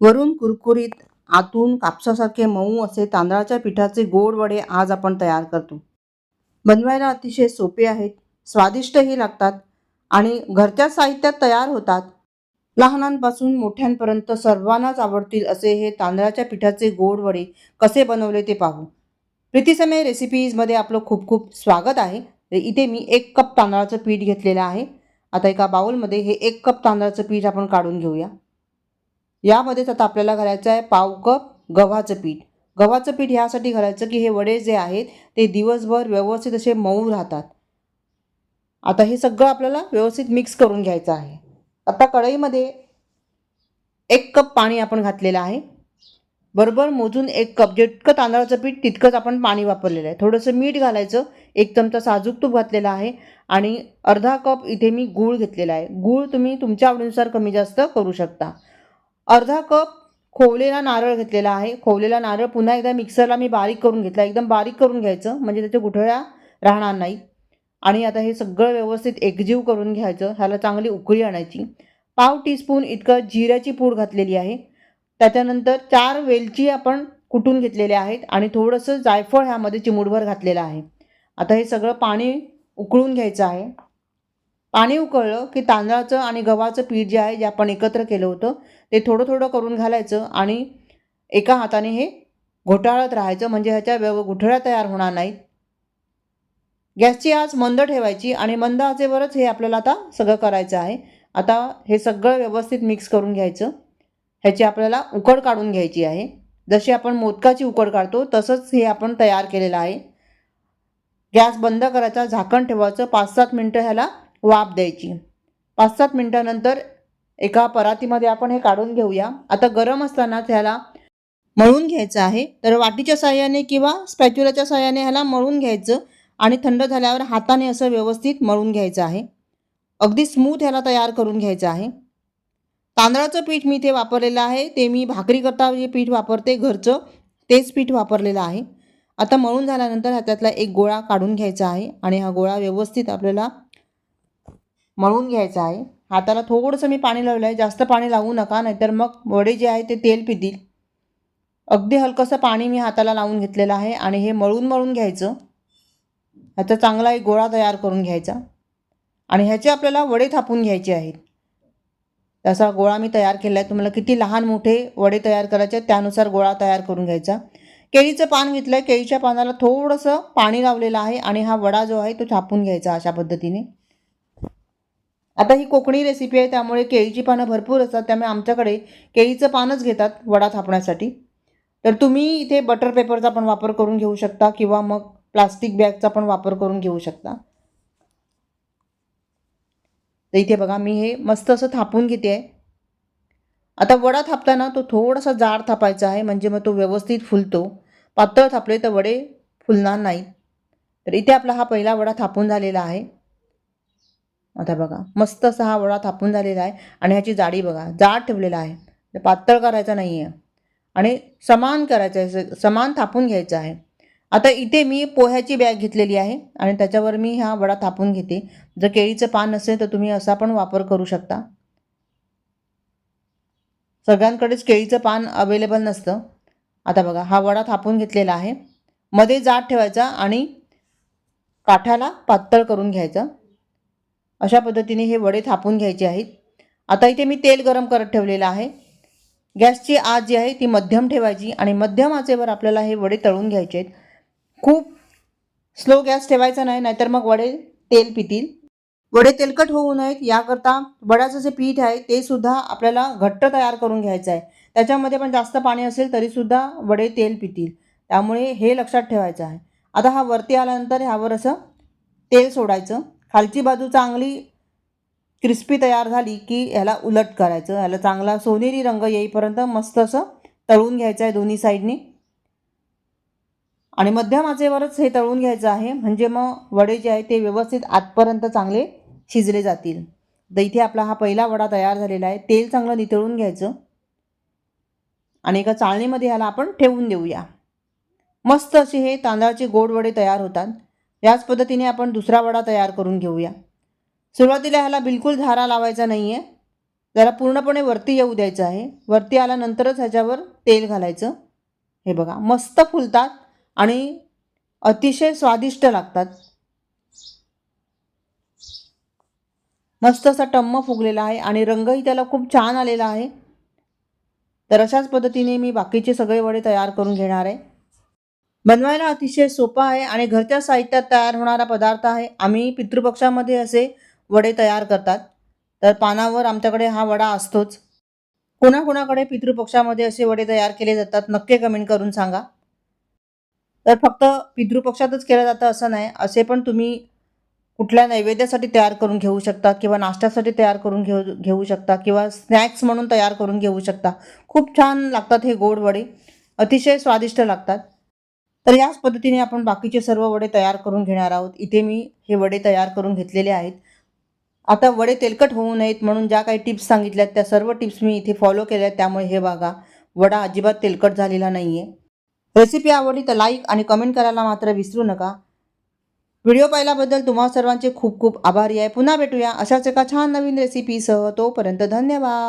वरून कुरकुरीत आतून कापसासारखे मऊ असे तांदळाच्या पिठाचे गोड वडे आज आपण तयार करतो. बनवायला अतिशय सोपे आहेत स्वादिष्टही लागतात आणि घरच्या साहित्यात तयार होतात. लहानांपासून मोठ्यांपर्यंत सर्वांनाच आवडतील असे हे तांदळाच्या पिठाचे गोड वडे कसे बनवले ते पाहू. प्रीतीसमय रेसिपीजमध्ये आपलं खूप खूप स्वागत आहे. इथे मी एक कप तांदळाचं पीठ घेतलेलं आहे. आता एका बाउलमध्ये हे एक कप तांदळाचं पीठ आपण काढून घेऊया. यामध्येच आता आपल्याला घालायचं आहे पाव कप गव्हाचं पीठ. गव्हाचं पीठ ह्यासाठी घालायचं की हे वडे जे आहेत ते दिवसभर व्यवस्थित असे मऊ राहतात. आता हे सगळं आपल्याला व्यवस्थित मिक्स करून घ्यायचं आहे. आता कढईमध्ये एक कप पाणी आपण घातलेलं आहे. बरोबर मोजून एक कप जितकं तांदळाचं पीठ तितकंच आपण पाणी वापरलेलं आहे. थोडंसं मीठ घालायचं एक चमचा साजूक तूप घातलेला आहे आणि अर्धा कप इथे मी गूळ घेतलेला आहे. गूळ तुम्ही तुमच्या आवडीनुसार कमी जास्त करू शकता. अर्धा कप खोवलेला नारळ घेतलेला आहे. खोवलेला नारळ पुन्हा एकदा मिक्सरला मी बारीक करून घेतला. एकदम बारीक करून घ्यायचं म्हणजे त्याच्या गुठळ्या राहणार नाहीत आणि आता हे सगळं व्यवस्थित एकजीव करून घ्यायचं ह्याला चांगली उकळी आणायची. पाव टीस्पून इतकं जिऱ्याची पूड घातलेली आहे. त्याच्यानंतर चार वेलची आपण कुटून घेतलेल्या आहेत आणि थोडंसं जायफळ ह्यामध्ये चिमूडभर घातलेलं आहे. आता हे सगळं पाणी उकळून घ्यायचं आहे. पाणी उकळलं की तांदळाचं आणि गव्हाचं पीठ जे आहे जे आपण एकत्र केलं होतं ते थोडं थोडं करून घालायचं आणि एका हाताने हे घोटाळत राहायचं. म्हणजे ह्याच्या व्यव गुठळ्या तयार होणार नाहीत. गॅसची आज मंद ठेवायची आणि मंद आचेवरच हे आपल्याला आता सगळं करायचं आहे. आता हे सगळं व्यवस्थित मिक्स करून घ्यायचं. ह्याची आपल्याला उकड काढून घ्यायची आहे. जशी आपण मोदकाची उकड काढतो तसंच हे आपण तयार केलेलं आहे. गॅस बंद करायचा झाकण ठेवायचं पाच सात मिनटं ह्याला वाफ द्यायची. पाच सात मिनटानंतर एका परातीमध्ये आपण हे काढून घेऊया. आता गरम असतानाच ह्याला मळून घ्यायचं आहे. तर वाटीच्या साह्याने किंवा स्पॅच्युलाच्या साह्याने ह्याला मळून घ्यायचं आणि थंड झाल्यावर हाताने असं व्यवस्थित मळून घ्यायचं आहे. अगदी स्मूथ ह्याला तयार करून घ्यायचं आहे. तांदळाचं पीठ मी इथे वापरलेलं आहे. ते मी भाकरी करता जे पीठ वापरते घरचं तेच पीठ वापरलेलं आहे. आता मळून झाल्यानंतर ह्याच्यातला एक गोळा काढून घ्यायचा आहे आणि हा गोळा व्यवस्थित आपल्याला मळून घ्यायचा आहे. हाताला थोडंसं मी पाणी लावलं आहे. जास्त पाणी लावू नका नाहीतर मग वडे जे आहे ते तेल पितील. अगदी हलकंसं पाणी मी हाताला लावून घेतलेलं आहे आणि हे मळून मळून घ्यायचं. ह्याचा चांगला एक गोळा तयार करून घ्यायचा. आणि ह्याचे आपल्याला वडे थापून घ्यायचे आहेत. तसा गोळा मी तयार केला आहे तुम्हाला किती लहान मोठे वडे तयार करायचे आहेत त्यानुसार गोळा तयार करून घ्यायचा. केळीचं पान घेतलं आहे केळीच्या पानाला थोडंसं पाणी लावलेलं आहे आणि हा वडा जो आहे तो थापून घ्यायचा अशा पद्धतीने. आता ही कोकणी रेसिपी आहे त्यामुळे केळीची पानं भरपूर असतात त्यामुळे आमच्याकडे केळीचं पानच घेतात वडा थापण्यासाठी. तर तुम्ही इथे बटर पेपरचा पण वापर करून घेऊ शकता किंवा मग प्लास्टिक बॅगचा पण वापर करून घेऊ शकता. तर इथे बघा मी हे मस्त असं थापून घेते. आहे आता वडा थापताना तो थोडासा जाड थापायचा आहे म्हणजे मग तो व्यवस्थित फुलतो. पातळ थापले तर वडे फुलणार नाहीत. तर इथे आपला हा पहिला वडा थापून झालेला आहे. आता बघा मस्त असा हा वडा थापून झालेला आहे आणि ह्याची जाडी बघा जाड ठेवलेला आहे. पातळ करायचा नाही आहे आणि समान करायचं आहे समान थापून घ्यायचं आहे. आता इथे मी पोह्याची बॅग घेतलेली आहे आणि त्याच्यावर मी हा वडा थापून घेते. जर केळीचं पान नसेल तर तुम्ही असा पण वापर करू शकता. सगळ्यांकडेच केळीचं पान अवेलेबल नसतं. आता बघा हा वडा थापून घेतलेला आहे. मध्ये जाड ठेवायचा आणि काठाला पातळ करून घ्यायचा. अशा पद्धतीने हे वडे थापून घ्यायचे आहेत. आता इथे मी तेल गरम करत ठेवलेलं आहे. गॅसची आग जी आहे ती मध्यम ठेवायची आणि मध्यम आचेवर आपल्याला हे वडे तळून घ्यायचे आहेत. खूप स्लो गॅस ठेवायचा नाही नाहीतर मग वडे तेल पितील. वडे तेलकट होऊ नयेत याकरता वड्याचं जे पीठ आहे ते सुद्धा आपल्याला घट्ट तयार करून घ्यायचं आहे. त्याच्यामध्ये पण जास्त पाणी असेल तरीसुद्धा वडे तेल पितील. त्यामुळे हे लक्षात ठेवायचं आहे. आता हा वरती आल्यानंतर ह्यावर असं तेल सोडायचं. खालची बाजू चांगली क्रिस्पी तयार झाली की ह्याला उलट करायचं. ह्याला चांगला सोनेरी रंग येईपर्यंत मस्त असं तळून घ्यायचं आहे दोन्ही साईडनी. आणि मध्यम आचेवरच हे तळून घ्यायचं आहे. म्हणजे मग वडे जे आहे ते व्यवस्थित आतपर्यंत चांगले शिजले जातील. तर इथे आपला हा पहिला वडा तयार झालेला आहे. तेल चांगलं नितळून घ्यायचं. आणि एका चाळणीमध्ये ह्याला आपण ठेवून देऊया. मस्त असे हे तांदळाचे गोड वडे तयार होतात. याच पद्धतीने आपण दुसरा वडा तयार करून घेऊया. सुरुवातीला ह्याला बिलकुल धारा लावायचा नाही आहे त्याला पूर्णपणे वरती येऊ द्यायचं आहे. वरती आल्यानंतरच ह्याच्यावर तेल घालायचं. हे बघा मस्त फुलतात आणि अतिशय स्वादिष्ट लागतात. मस्त असा टम्म फुगलेला आहे आणि रंगही त्याला खूप छान आलेला आहे. तर अशाच पद्धतीने मी बाकीचे सगळे वडे तयार करून घेणार आहे. बनवायला अतिशय सोपा आहे आणि घरच्या साहित्यात तयार होणारा पदार्थ आहे. आम्ही पितृपक्षामध्ये असे वडे तयार करतात. तर पानावर आमच्याकडे हा वडा असतोच. कोणाकोणाकडे पितृपक्षामध्ये असे वडे तयार केले जातात नक्की कमेंट करून सांगा. तर फक्त पितृपक्षातच केलं जातं असं नाही. असे पण तुम्ही कुठल्या नैवेद्यासाठी तयार करून घेऊ शकता किंवा नाश्त्यासाठी तयार करून घेऊ घेऊ शकता किंवा स्नॅक्स म्हणून तयार करून घेऊ शकता. खूप छान लागतात हे गोड वडे. अतिशय स्वादिष्ट लागतात. तर याच पद्धतीने आपण बाकीचे सर्व वडे तयार करून घेणार आहोत. इथे मी हे वडे तयार करून घेतलेले आहेत. आता वडे तेलकट होऊ नयेत म्हणून ज्या काही टिप्स सांगितल्यात त्या सर्व टिप्स मी इथे फॉलो केल्या आहेत त्यामुळे हे बघा वडा अजिबात तेलकट झालेला नाही आहे रेसिपी आवडली तर लाईक आणि कमेंट करायला मात्र विसरू नका. व्हिडिओ पाहिल्याबद्दल तुम्हा सर्वांचे खूप खूप आभारी आहे. पुन्हा भेटूया अशाच एका छान नवीन रेसिपीसह तोपर्यंत धन्यवाद.